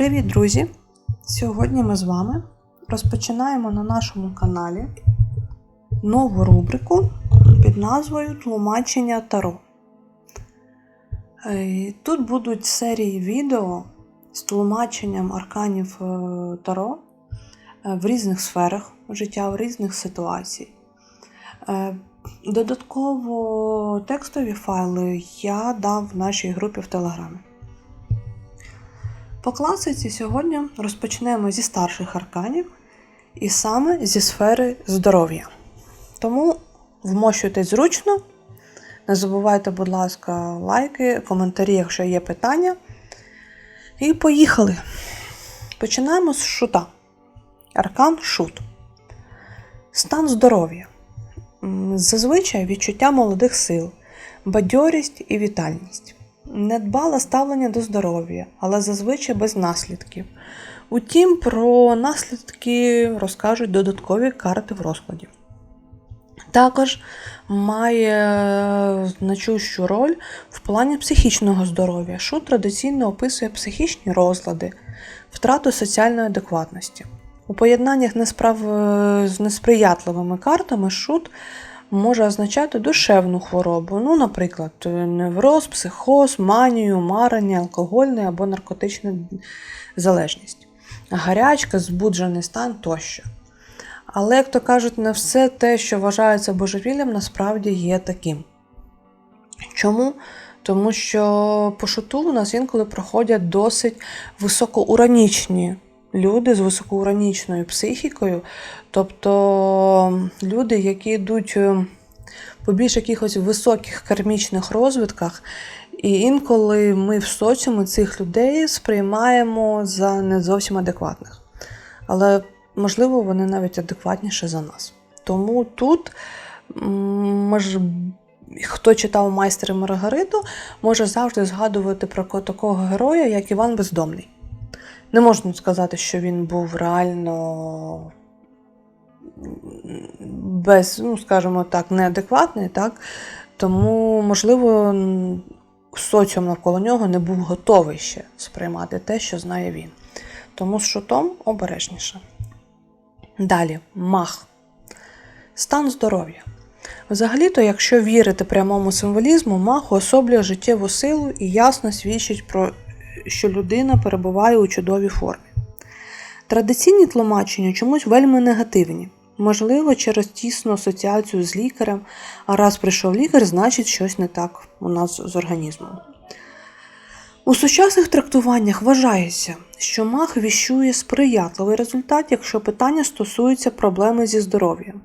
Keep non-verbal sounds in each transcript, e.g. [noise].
Привіт, друзі! Сьогодні ми з вами розпочинаємо на нашому каналі нову рубрику під назвою Тлумачення Таро. Е, Тут будуть серії відео з тлумаченням арканів е, Таро е, в різних сферах життя, в різних ситуаціях. Додатково текстові файли я дам в нашій групі в Телеграмі. По класиці сьогодні розпочнемо зі старших арканів і саме зі сфери здоров'я. Тому вмощуйтесь зручно. Не забувайте, будь ласка, лайки, коментарі, якщо є питання. І поїхали. Починаємо з шута. Аркан шут. Стан здоров'я. Зазвичай відчуття молодих сил, бадьорість і вітальність. Недбале ставлення до здоров'я, але зазвичай без наслідків. Утім, про наслідки розкажуть додаткові карти в розкладі. Також має значущу роль в плані психічного здоров'я. Шут традиційно описує психічні розлади, втрату соціальної адекватності. У поєднаннях несправ... з несприятливими картами шут може означати душевну хворобу, ну, наприклад, невроз, психоз, манію, марення, алкогольний або наркотична залежність, гарячка, збуджений стан тощо. Але, як то кажуть, не все те, що вважається божевіллям, насправді є таким. Чому? Тому що по шуту у нас інколи проходять досить високоуранічні люди з високоуранічною психікою, тобто люди, які йдуть е, по більш якихось високих кармічних розвитках, і інколи ми в соціумі цих людей сприймаємо за не зовсім адекватних. Але, можливо, вони навіть адекватніші за нас. Тому тут мож, хто читав майстер Маргариту, може завжди згадувати про такого героя, як Іван Бездомний. Не можна сказати, що він був реально без, ну, скажімо так, неадекватний, так? Тому, можливо, соціум навколо нього не був готовий ще сприймати те, що знає він. Тому з шутом обережніше. Далі, мах. Стан здоров'я. Взагалі-то, якщо вірити прямому символізму, мах уособлює життєву силу і ясно свідчить про що людина перебуває у чудовій формі. Традиційні тлумачення чомусь вельми негативні, можливо, через тісну асоціацію з лікарем, а раз прийшов лікар, значить щось не так у нас з організмом. У сучасних трактуваннях вважається, що мах віщує сприятливий результат, якщо питання стосується проблеми зі здоров'ям.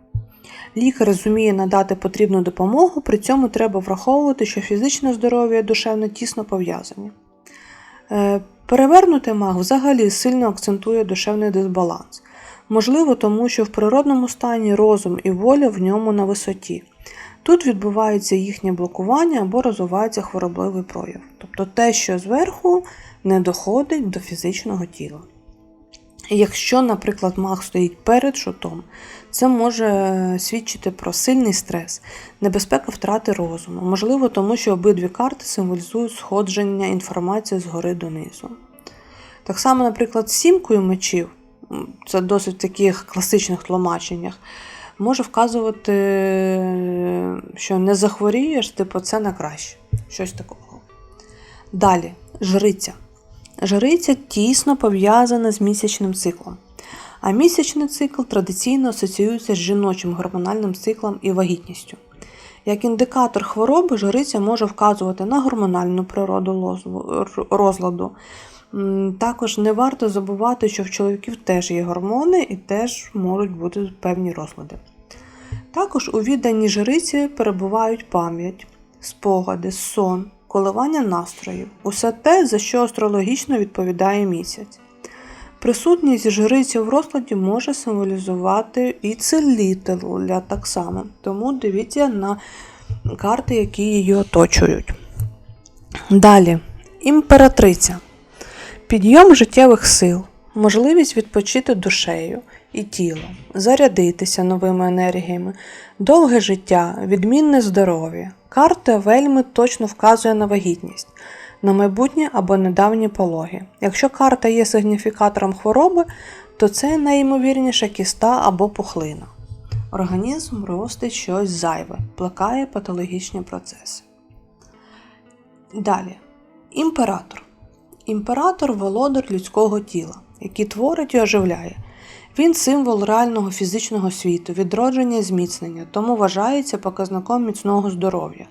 Лікар зуміє надати потрібну допомогу, при цьому треба враховувати, що фізичне здоров'я і душевне тісно пов'язані. Е, Перевернутий маг взагалі сильно акцентує душевний дисбаланс. Можливо, тому що в природному стані розум і воля в ньому на висоті. Тут відбувається їхнє блокування або розвивається хворобливий прояв. Тобто те, що зверху не доходить до фізичного тіла. Якщо, наприклад, маг стоїть перед шутом, це може свідчити про сильний стрес, небезпека втрати розуму, можливо, тому що обидві карти символізують сходження інформації згори донизу. Так само, наприклад, сімкою мечів, це досить в таких класичних тлумаченнях, може вказувати, що не захворієш, типу це на краще. Щось такого. Далі, жриця. Жриця тісно пов'язана з місячним циклом. А місячний цикл традиційно асоціюється з жіночим гормональним циклом і вагітністю. Як індикатор хвороби, жриця може вказувати на гормональну природу розладу. Також не варто забувати, що в чоловіків теж є гормони і теж можуть бути певні розлади. Також у відданні жриці перебувають пам'ять, спогади, сон, коливання настроїв, усе те, за що астрологічно відповідає місяць. Присутність жриці в розкладі може символізувати і целителя так само, тому дивіться на карти, які її оточують. Далі, імператриця. Підйом життєвих сил, можливість відпочити душею і тілом, зарядитися новими енергіями, довге життя, відмінне здоров'я. Карта вельми точно вказує на вагітність. на майбутнє або недавні пологи. Якщо карта є сигніфікатором хвороби, то це найімовірніше кіста або пухлина. Організм ростить щось зайве, плекає патологічні процеси. Далі. Імператор. Імператор володар людського тіла, який творить і оживляє. Він символ реального фізичного світу, відродження і зміцнення, тому вважається показником міцного здоров'я.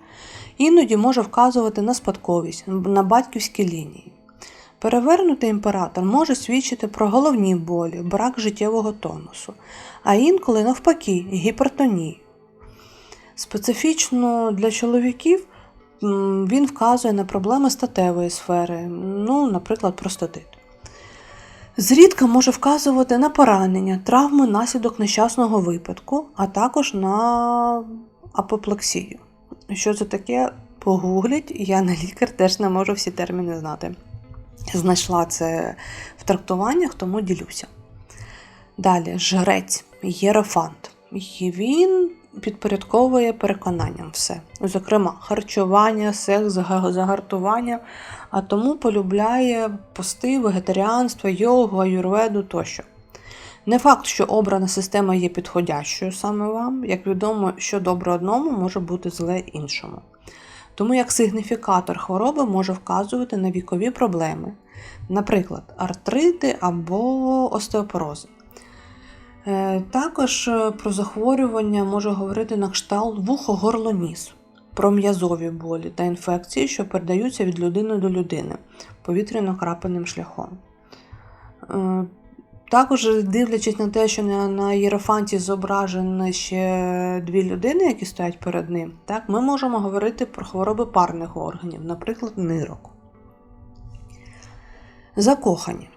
Іноді може вказувати на спадковість, на батьківські лінії. Перевернутий імператор може свідчити про головні болі, брак життєвого тонусу, а інколи навпаки гіпертонію. Специфічно для чоловіків він вказує на проблеми статевої сфери, ну, наприклад, простатит. Зрідка може вказувати на поранення, травми наслідок нещасного випадку, а також на апоплексію. Що це таке? Погугліть, я на лікар теж не можу всі терміни знати. Знайшла це в трактуваннях, тому ділюся. Далі, жрець, єрофант. Він підпорядковує переконанням все. Зокрема, харчування, секс, загартування, а тому полюбляє пости, вегетаріанство, йогу, аюрведу тощо. Не факт, що обрана система є підходящою саме вам, як відомо, що добре одному може бути зле іншому. Тому як сигніфікатор хвороби може вказувати на вікові проблеми, наприклад, артрити або остеопорози. Е, Також е, про захворювання може говорити на кшталт вухо горло ніс, про м'язові болі та інфекції, що передаються від людини до людини повітряно-крапельним шляхом. Е, Також, дивлячись на те, що на єрофанті зображені ще дві людини, які стоять перед ним, так, ми можемо говорити про хвороби парних органів, наприклад, нирок. Закохані.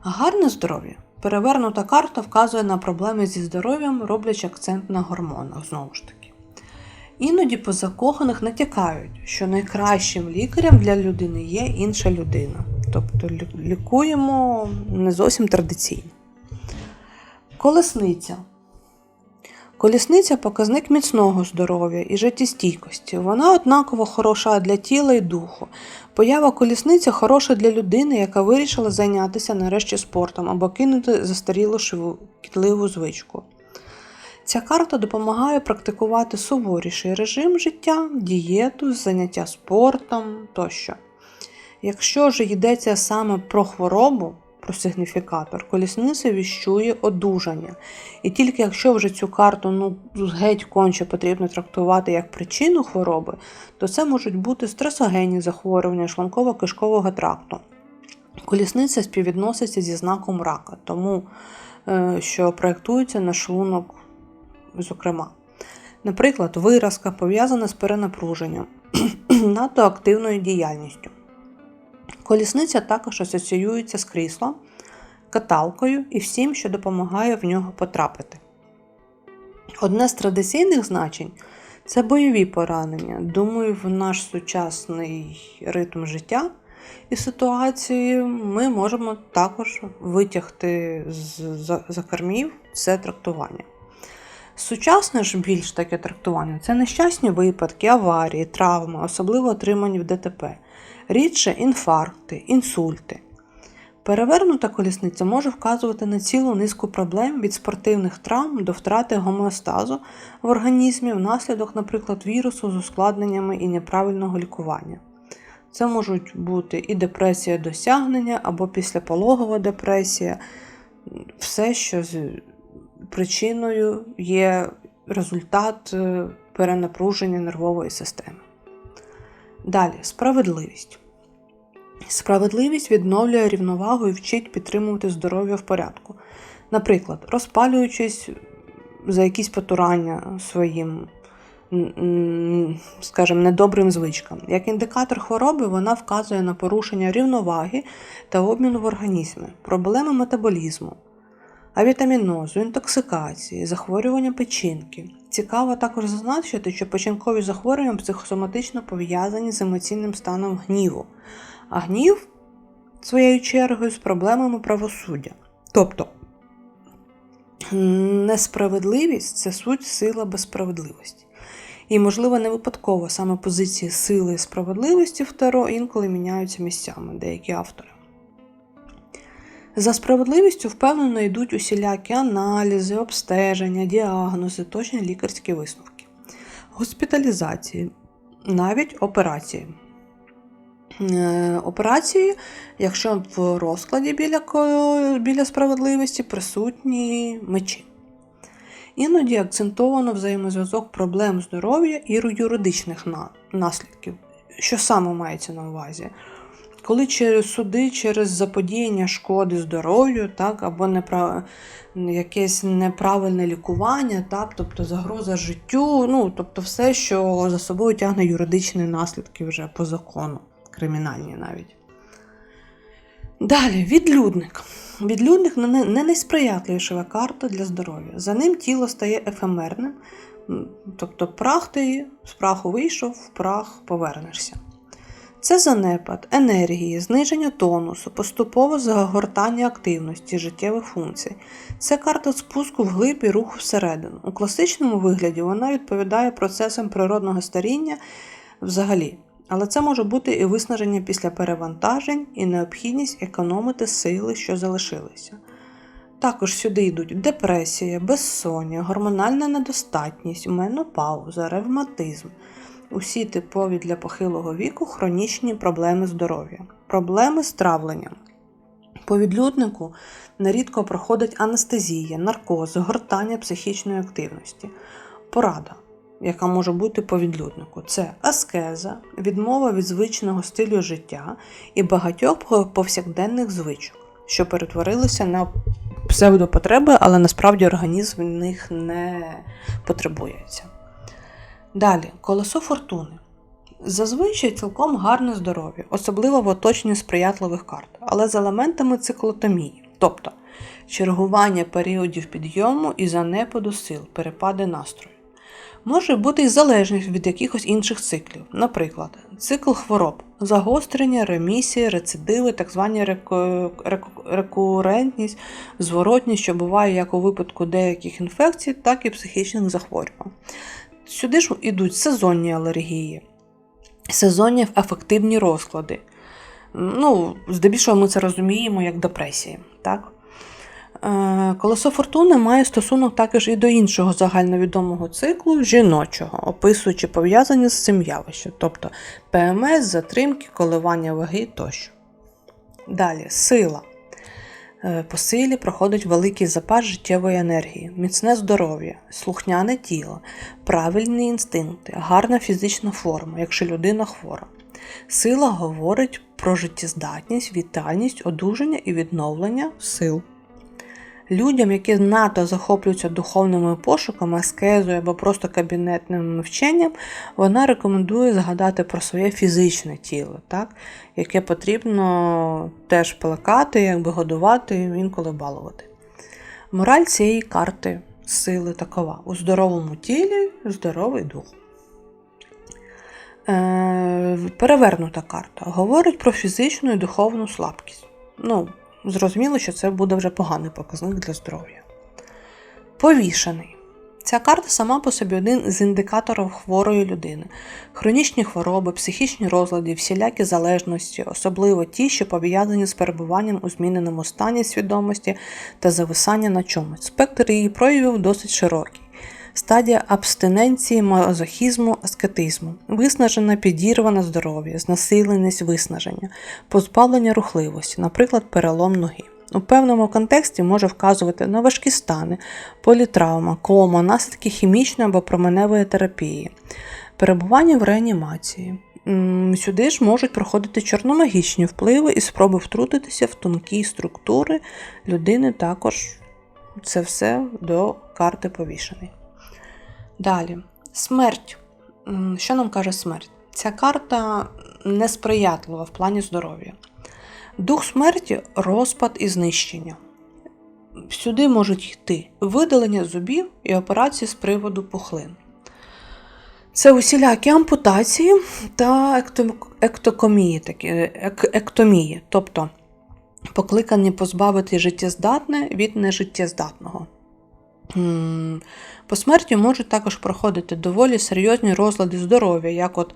Гарне здоров'я. Перевернута карта вказує на проблеми зі здоров'ям, роблячи акцент на гормонах знову ж таки. Іноді по закоханих натякають, що найкращим лікарем для людини є інша людина. Тобто лікуємо не зовсім традиційно. Колесниця. Колісниця показник міцного здоров'я і життєстійкості. Вона однаково хороша для тіла і духу. Поява колісниці хороша для людини, яка вирішила зайнятися нарешті спортом або кинути застарілу шкідливу звичку. Ця карта допомагає практикувати суворіший режим життя, дієту, заняття спортом тощо. Якщо ж йдеться саме про хворобу, про сигніфікатор, колісниця віщує одужання. І тільки якщо вже цю карту ну, геть конче потрібно трактувати як причину хвороби, то це можуть бути стресогенні захворювання шлунково-кишкового тракту. Колісниця співвідноситься зі знаком рака, тому е, що проєктується на шлунок, зокрема. Наприклад, виразка пов'язана з перенапруженням, [clears throat] надто активною діяльністю. Колісниця також асоціюється з кріслом, каталкою і всім, що допомагає в нього потрапити. Одне з традиційних значень це бойові поранення. Думаю, в наш сучасний ритм життя і ситуації ми можемо також витягти з за- закармів це трактування. Сучасне ж більш таке трактування це нещасні випадки, аварії, травми, особливо отримані в ДТП, рідше інфаркти, інсульти. Перевернута колісниця може вказувати на цілу низку проблем від спортивних травм до втрати гомеостазу в організмі внаслідок, наприклад, вірусу з ускладненнями і неправильного лікування. Це можуть бути і депресія досягнення або післяпологова депресія, все, що з причиною є результат е, перенапруження нервової системи. Далі справедливість. Справедливість відновлює рівновагу і вчить підтримувати здоров'я в порядку. Наприклад, розпалюючись за якісь потурання своїм, скажімо, недобрим звичкам. Як індикатор хвороби, вона вказує на порушення рівноваги та обміну в організмі, проблеми метаболізму, авітамінозу, інтоксикації, захворювання печінки. Цікаво також зазначити, що печінкові захворювання психосоматично пов'язані з емоційним станом гніву, а гнів, своєю чергою, з проблемами правосуддя. Тобто несправедливість це суть сила безсправедливості. І, можливо, не випадково саме позиції сили і справедливості в Таро інколи міняються місцями деякі автори. За справедливістю впевнено йдуть усілякі аналізи, обстеження, діагнози, точні лікарські висновки, госпіталізації, навіть операції. Е, Операції, якщо в розкладі біля, біля справедливості присутні мечі. Іноді акцентовано взаємозв'язок проблем здоров'я і юридичних наслідків. Що саме мається на увазі? Коли через суди через заподіяння шкоди здоров'ю, так, або непра... якесь неправильне лікування, так, тобто загроза життю, ну, тобто все, що за собою тягне юридичні наслідки вже по закону, кримінальні навіть. Далі, відлюдник. Відлюдник не найсприятливіша карта для здоров'я. За ним тіло стає ефемерним, тобто прах ти з праху вийшов, в прах повернешся. Це занепад, енергії, зниження тонусу, поступове загортання активності, життєвих функцій. Це карта спуску вглиб і руху всередину. У класичному вигляді вона відповідає процесам природного старіння взагалі. Але це може бути і виснаження після перевантажень, і необхідність економити сили, що залишилися. Також сюди йдуть депресія, безсоння, гормональна недостатність, менопауза, ревматизм, усі типові для похилого віку хронічні проблеми здоров'я, проблеми з травленням. По відлюднику нерідко проходить анестезія, наркоз, гортання психічної активності. Порада, яка може бути по відлюднику, це аскеза, відмова від звичного стилю життя і багатьох повсякденних звичок, що перетворилися на псевдопотреби, але насправді організм в них не потребується. Далі, колесо фортуни. Зазвичай цілком гарне здоров'я, особливо в оточенні сприятливих карт, але з елементами циклотомії, тобто чергування періодів підйому і занепаду сил, перепади настрою. Може бути й залежність від якихось інших циклів, наприклад, цикл хвороб, загострення, ремісія, рецидиви, так звані реку... реку... рекурентність, зворотність, що буває як у випадку деяких інфекцій, так і психічних захворювань. Сюди ж йдуть сезонні алергії, сезонні афективні розклади. Ну, здебільшого ми це розуміємо як депресії. Так? Е, Колесо фортуни має стосунок також і до іншого загальновідомого циклу жіночого, описуючи пов'язані з цим явищем, тобто ПМС, затримки, коливання ваги тощо. Далі сила. Е, По силі проходить великий запас життєвої енергії, міцне здоров'я, слухняне тіло, правильні інстинкти, гарна фізична форма, якщо людина хвора. Сила говорить про життєздатність, вітальність, одужання і відновлення сил. Людям, які надто захоплюються духовними пошуками, аскезою або просто кабінетним вченням, вона рекомендує згадати про своє фізичне тіло, так? яке потрібно теж плекати, якби годувати, інколи балувати. Мораль цієї карти сили такова: у здоровому тілі здоровий дух. Е, перевернута карта говорить про фізичну і духовну слабкість. Ну, зрозуміло, що це буде вже поганий показник для здоров'я. Повішений. Ця карта сама по собі один з індикаторів хворої людини. Хронічні хвороби, психічні розлади, всілякі залежності, особливо ті, що пов'язані з перебуванням у зміненому стані свідомості та зависання на чомусь. Спектр її проявів досить широкий. Стадія абстиненції, мазохізму, аскетизму, виснажене підірване здоров'я, знесиленість виснаження, позбавлення рухливості, наприклад, перелом ноги. У певному контексті може вказувати на важкі стани, політравма, кома, наслідки хімічної або променевої терапії, перебування в реанімації. Сюди ж можуть проходити чорномагічні впливи і спроби втрутитися в тонкі структури людини також це все до карти повішений. Далі, смерть. Що нам каже смерть? Ця карта несприятлива в плані здоров'я. Дух смерті розпад і знищення. Сюди можуть йти видалення зубів і операції з приводу пухлин. Це усілякі ампутації та ектокомії, такі, ек- ектомії, тобто покликані позбавити життєздатне від нежиттєздатного. По смерті можуть також проходити доволі серйозні розлади здоров'я, як от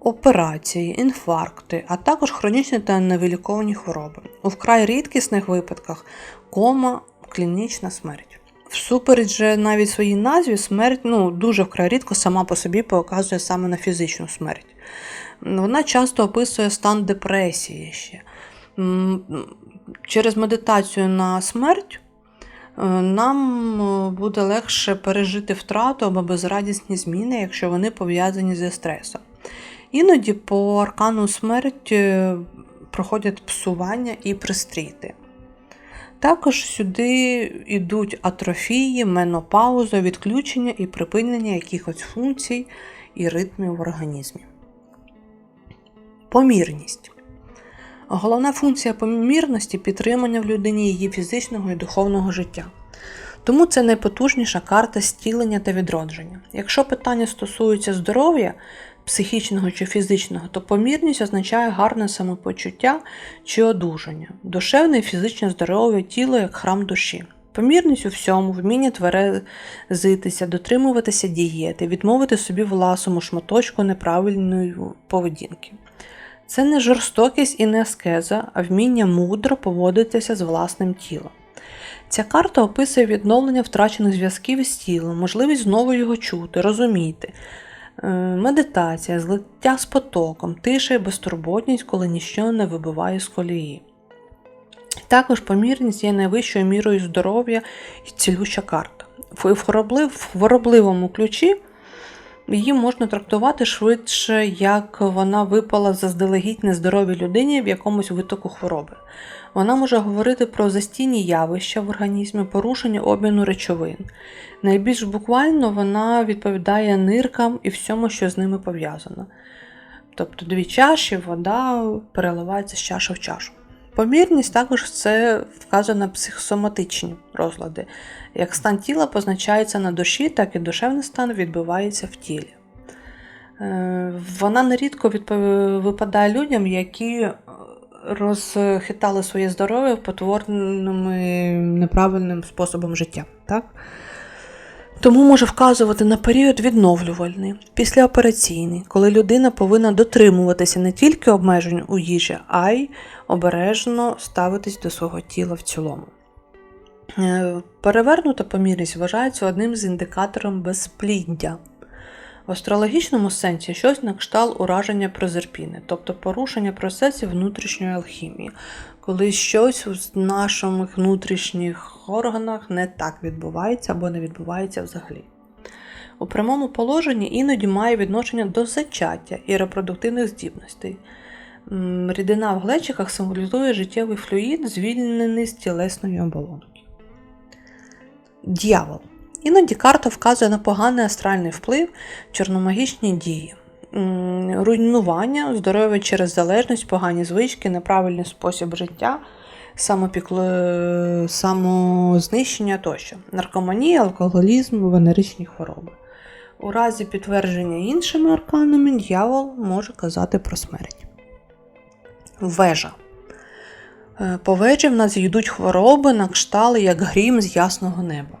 операції, інфаркти, а також хронічні та невиліковані хвороби. У вкрай рідкісних випадках кома, клінічна смерть. Всупереч же навіть своїй назві смерть ну, дуже вкрай рідко сама по собі показує саме на фізичну смерть. Вона часто описує стан депресії ще. Через медитацію на смерть нам е, буде легше пережити втрату або безрадісні зміни, якщо вони пов'язані зі стресом. Іноді по аркану смерть е, проходять псування і пристріти. Також сюди йдуть атрофії, менопауза, відключення і припинення якихось функцій і ритмів в організмі. Помірність. Головна функція помірності підтримання в людині її фізичного і духовного життя. Тому це найпотужніша карта стілення та відродження. Якщо питання стосується здоров'я, психічного чи фізичного, то помірність означає гарне самопочуття чи одужання, душевне і фізичне здоров'я тіло як храм душі. Помірність у всьому, вміння тверезитися, дотримуватися дієти, відмовити собі власному шматочку неправильної поведінки. Це не жорстокість і не аскеза, а вміння мудро поводитися з власним тілом. Ця карта описує відновлення втрачених зв'язків із тілом, можливість знову його чути, розуміти, е, медитація, злиття з потоком, тиша і безтурботність, коли ніщо не вибиває з колії. Також помірність є найвищою мірою здоров'я і цілюща карта. В хворобливому ключі її можна трактувати швидше, як вона випала заздалегідь нездоровій людині в якомусь витоку хвороби. Вона може говорити про застійні явища в організмі, порушення обміну речовин. Найбільш буквально вона відповідає ниркам і всьому, що з ними пов'язано. Тобто дві чаші, вода переливається з чаші в чашу. Помірність також це вказує на психосоматичні розлади. Як стан тіла позначається на душі, так і душевний стан відбувається в тілі. Е, вона нерідко випадає людям, які розхитали своє здоров'я потворним неправильним способом життя. Так? Тому може вказувати на період відновлювальний, післяопераційний, коли людина повинна дотримуватися не тільки обмежень у їжі, а й обережно ставитись до свого тіла в цілому. Е, перевернута помірність вважається одним з індикаторів безпліддя. В астрологічному сенсі щось на кшталт ураження прозерпіни, тобто порушення процесів внутрішньої алхімії, коли щось в наших внутрішніх органах не так відбувається або не відбувається взагалі. У прямому положенні іноді має відношення до зачаття і репродуктивних здібностей. Рідина в глечиках символізує життєвий флюїд, звільнений з тілесної оболонки. Д'явол. Іноді карта вказує на поганий астральний вплив, чорномагічні дії, руйнування, здоров'я через залежність, погані звички, неправильний спосіб життя, самопікло... самознищення тощо, наркоманія, алкоголізм, венеричні хвороби. У разі підтвердження іншими арканами дьявол може казати про смерть. Вежа. Е, по вежі в нас йдуть хвороби на кштали, як грім з ясного неба.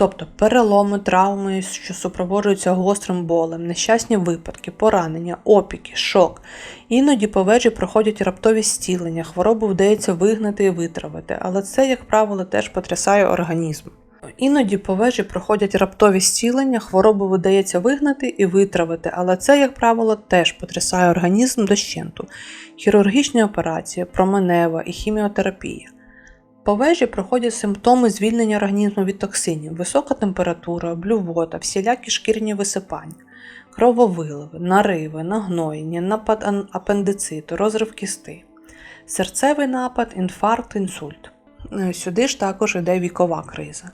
Тобто переломи, травми, що супроводжуються гострим болем, нещасні випадки, поранення, опіки, шок. Іноді по вежі проходять раптові стілення, хворобу вдається вигнати і витравити, але це, як правило, теж потрясає організм. Іноді по вежі проходять раптові стілення, хворобу видається вигнати і витравити, але це, як правило, теж потрясає організм дощенту, хірургічні операції, променева і хіміотерапія. По вежі проходять симптоми звільнення організму від токсинів, висока температура, блювота, всілякі шкірні висипання, крововиливи, нариви, нагноєння, напад апендициту, розрив кісти, серцевий напад, інфаркт, інсульт. Е, сюди ж також йде вікова криза,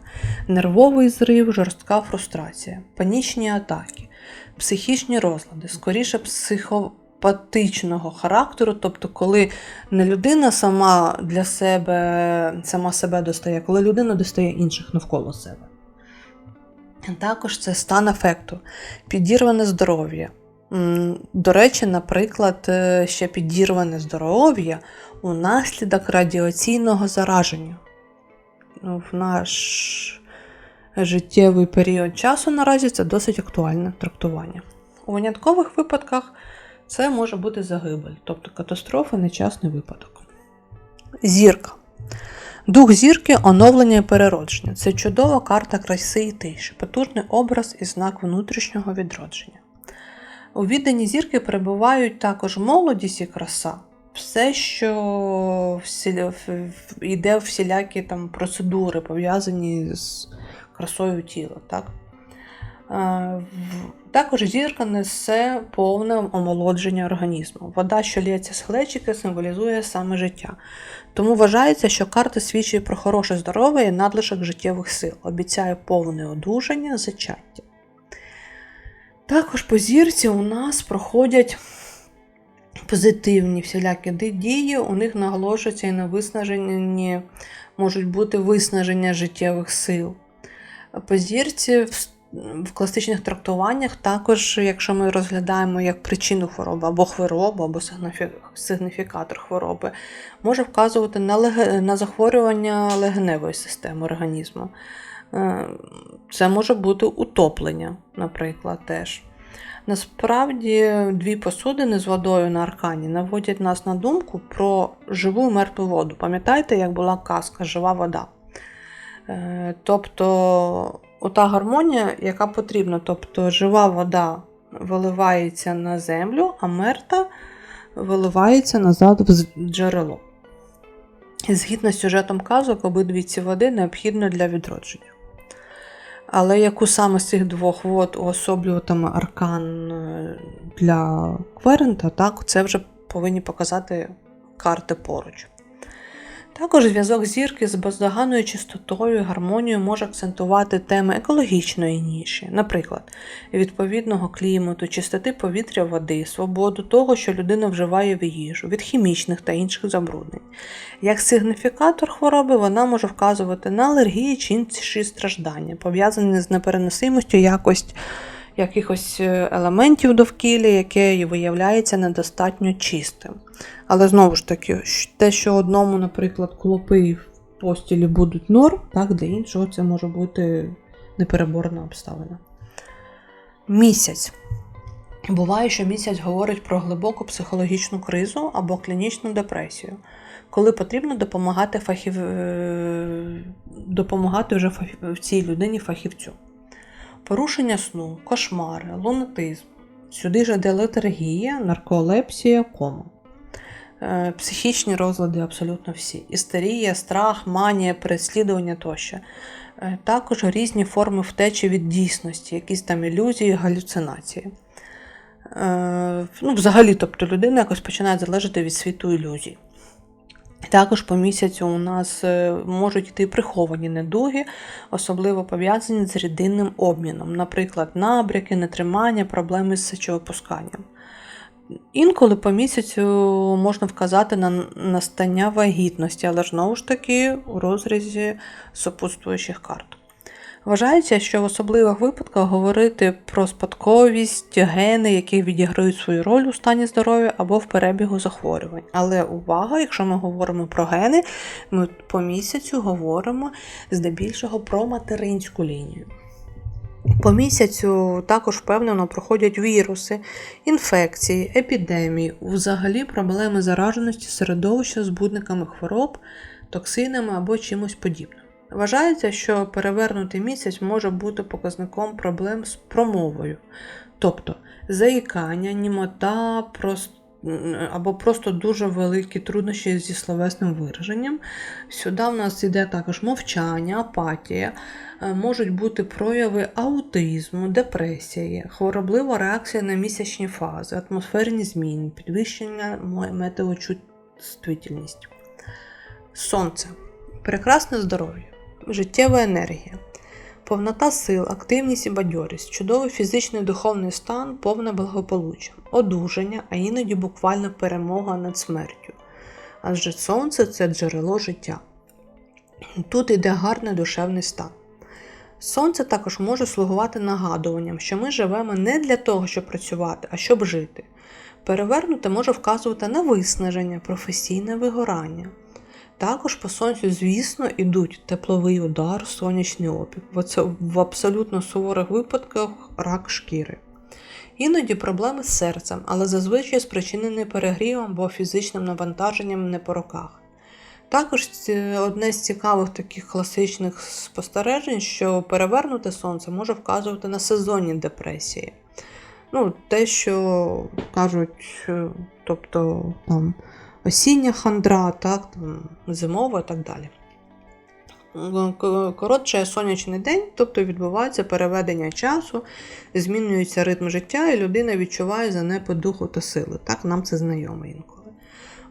нервовий зрив, жорстка фрустрація, панічні атаки, психічні розлади, скоріше психо патичного характеру, тобто, коли не людина сама для себе сама себе достає, коли людина достає інших навколо себе. Також це стан ефекту, підірване здоров'я. До речі, наприклад, е, ще підірване здоров'я унаслідок радіаційного зараження. Ну, в наш життєвий період часу наразі це досить актуальне трактування. У виняткових випадках це може бути загибель, тобто катастрофа, нещасний випадок. Зірка. Дух зірки оновлення і переродження. Це чудова карта краси і тиші, потужний образ і знак внутрішнього відродження. У відданні зірки перебувають також молодість і краса, все, що йде в всілякі там процедури, пов'язані з красою тіла. Так? Також зірка несе повне омолодження організму. Вода, що лється з глечики, символізує саме життя. Тому вважається, що карта свідчить про хороше здоров'я і надлишок життєвих сил, обіцяє повне одужання, зачаття. Також по зірці у нас проходять позитивні всілякі дії, у них наголошується і на виснаженні, можуть бути виснаження життєвих сил. По зірці в, класичних трактуваннях також, якщо ми розглядаємо як причину хвороби або хворобу, або сигніфікатор хвороби, може вказувати на, леге- на захворювання легеневої системи організму. Е, Це може бути утоплення, наприклад, теж. Насправді, дві посудини з водою на аркані наводять нас на думку про живу і мертву воду. Пам'ятаєте, як була казка Жива вода? Е, Тобто, ота гармонія, яка потрібна, тобто жива вода виливається на землю, а мертва виливається назад в джерело. Згідно з сюжетом казок, обидві ці води необхідні для відродження. Але яку саме з цих двох вод уособлюватиме аркан е, для Кверента, так, це вже повинні показати карти поруч. Також зв'язок зірки з бездоганною чистотою і гармонією може акцентувати теми екологічної ніші, наприклад, відповідного клімату, чистоти повітря води, свободу того, що людина вживає в їжу, від хімічних та інших забруднень. Як сигніфікатор хвороби вона може вказувати на алергії чи інші страждання, пов'язані з непереносимостю якось якихось е, елементів довкілля, яке виявляється недостатньо чистим. Але знову ж таки, те, що одному, наприклад, клопи в постілі будуть норм, так, для іншого це може бути непереборна обставина. Місяць. Буває, що місяць говорить про глибоку психологічну кризу або клінічну депресію, коли потрібно допомагати, фахів... е, допомагати вже фах- цій людині фахівцю. Порушення сну, кошмари, лунатизм. Сюди ж йде летаргія, нарколепсія, кома. Е, Психічні розлади абсолютно всі. Істерія, страх, манія, переслідування тощо. Е, Також різні форми втечі від дійсності, якісь там ілюзії, галюцинації. Е, Ну, взагалі, тобто людина якось починає залежати від світу ілюзій. Також по місяцю у нас е, можуть йти приховані недуги, особливо пов'язані з рідинним обміном, наприклад, набряки, нетримання, проблеми з сечовипусканням. Інколи по місяцю можна вказати на настання вагітності, але знову ж таки у розрізі супутствуючих карт. Вважається, що в особливих випадках говорити про спадковість, гени, які відіграють свою роль у стані здоров'я або в перебігу захворювань. Але увага, якщо ми говоримо про гени, ми по місяцю говоримо здебільшого про материнську лінію. По місяцю також впевнено проходять віруси, інфекції, епідемії, взагалі проблеми зараженості середовища збудниками хвороб, токсинами або чимось подібним. Вважається, що перевернутий місяць може бути показником проблем з промовою, тобто заїкання, німота, прост... або просто дуже великі труднощі зі словесним вираженням. Сюди в нас йде також мовчання, апатія, е, можуть бути прояви аутизму, депресії, хвороблива реакція на місячні фази, атмосферні зміни, підвищення метеочувствительність. Сонце. Прекрасне здоров'я, життєва енергія, повнота сил, активність і бадьорість, чудовий фізичний і духовний стан, повне благополуччя, одужання, а іноді буквально перемога над смертю. Адже сонце це джерело життя. Тут іде гарний душевний стан. Сонце також може слугувати нагадуванням, що ми живемо не для того, щоб працювати, а щоб жити. Перевернуте може вказувати на виснаження, професійне вигорання. Також по сонцю, звісно, ідуть тепловий удар, сонячний опік. Оце в абсолютно суворих випадках рак шкіри. Іноді проблеми з серцем, але зазвичай спричинені перегрівом або фізичним навантаженням не по руках. Також одне з цікавих таких класичних спостережень, що перевернуте сонце може вказувати на сезонні депресії. Ну, те, що кажуть, е, тобто там осіння хандра, так, зимова і так далі. Коротше сонячний день, тобто відбувається переведення часу, змінюється ритм життя, і людина відчуває занепад духу та сили. Так, нам це знайомо інколи.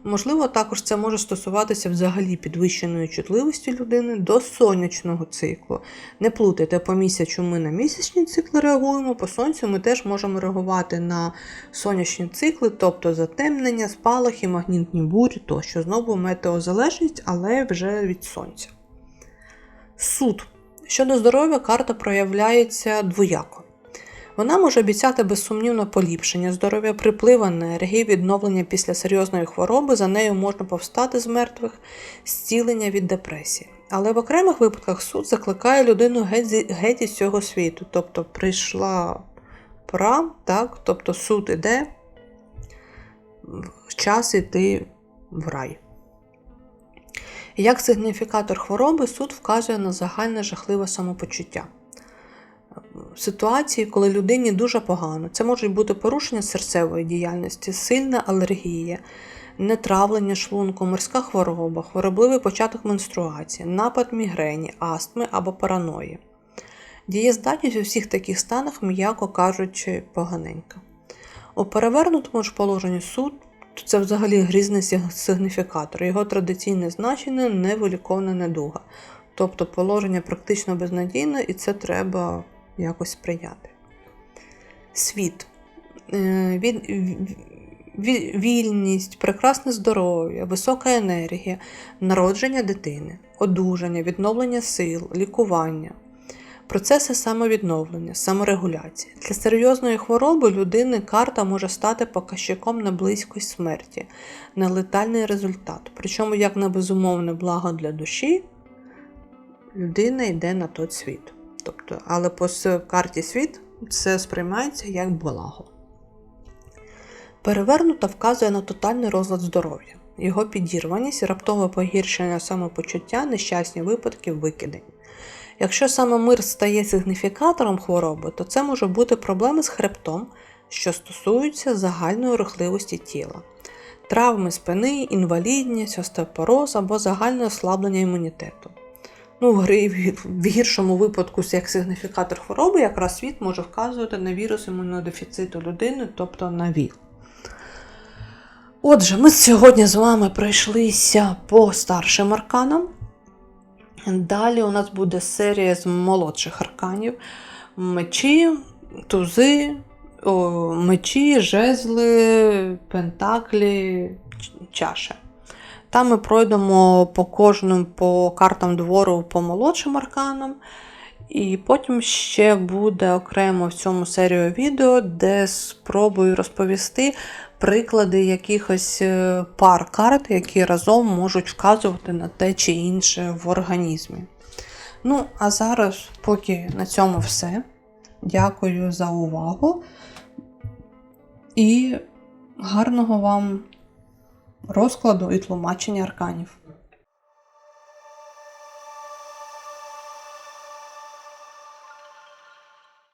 Можливо, також це може стосуватися взагалі підвищеної чутливості людини до сонячного циклу. Не плутайте по місяцю ми на місячні цикли реагуємо, по сонцю ми теж можемо реагувати на сонячні цикли, тобто затемнення, спалахи, магнітні бурі тощо. Знову метеозалежність, але вже від сонця. Суд. Щодо здоров'я, карта проявляється двояко. Вона може обіцяти безсумнівно поліпшення здоров'я, приплив енергії, відновлення після серйозної хвороби, за нею можна повстати з мертвих, зцілення від депресії. Але в окремих випадках суд закликає людину геть, геть із цього світу. Тобто прийшла пора, так? тобто суд іде, час іти в рай. Як сигніфікатор хвороби, суд вказує на загальне жахливе самопочуття. Ситуації, коли людині дуже погано. Це можуть бути порушення серцевої діяльності, сильна алергія, нетравлення шлунку, морська хвороба, хворобливий початок менструації, напад мігрені, астми або параної. Дієздатність у всіх таких станах, м'яко кажучи, поганенька. У перевернутому ж положенні суд це взагалі грізний сигніфікатор. Його традиційне значення невиліковна недуга. Тобто положення практично безнадійне, і це треба якось прийняти. Світ. Е, вільність, прекрасне здоров'я, висока енергія, народження дитини, одужання, відновлення сил, лікування. Процеси самовідновлення, саморегуляції. Для серйозної хвороби людини карта може стати показчиком на близькість смерті, на летальний результат. Причому як на безумовне благо для душі, людина йде на той світ. Тобто, але по карті світ це сприймається як благо. Перевернута вказує на тотальний розлад здоров'я, його підірваність, раптове погіршення самопочуття, нещасні випадки, викидень. Якщо саме мир стає сигніфікатором хвороби, то це може бути проблеми з хребтом, що стосуються загальної рухливості тіла, травми спини, інвалідність, остеопороз або загальне ослаблення імунітету. Ну, в гіршому випадку, як сигніфікатор хвороби, якраз світ може вказувати на вірус імунодефіциту людини, тобто на ВІЛ. Отже, ми сьогодні з вами пройшлися по старшим арканам. Далі у нас буде серія з молодших арканів: мечі, тузи, о, мечі, жезли, пентаклі, чаші. Там ми пройдемо по кожним по картам двору по молодшим арканам. І потім ще буде окремо в цьому серію відео, де спробую розповісти приклади якихось е, пар карт, які разом можуть вказувати на те чи інше в організмі. Ну, а зараз, поки на цьому все. Дякую за увагу і гарного вам розкладу і тлумачення арканів.